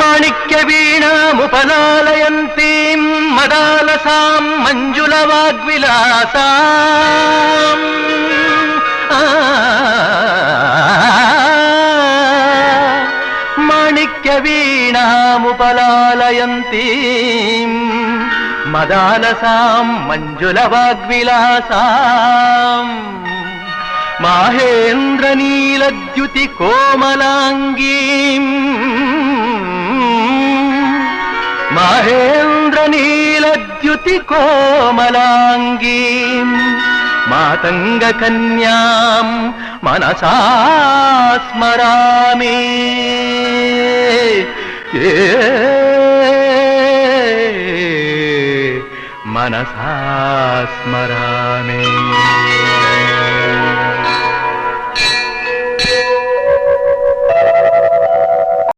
మాణిక్య వీణాముపలాలయంతీం మదాలసాం మంజుల వాగ్విలాసాం మాణిక్య వీణాముపలాలయంతీం మదాలసాం మంజుల వాగ్విలాసాం మాహేంద్ర నీలద్యుతి కోమలాంగీం മഹേന്ദ്രനീലദ്യുതി കോമലാംഗീം മാതംഗകന്യാം Manasasmarami മനസാസ്മരാമേ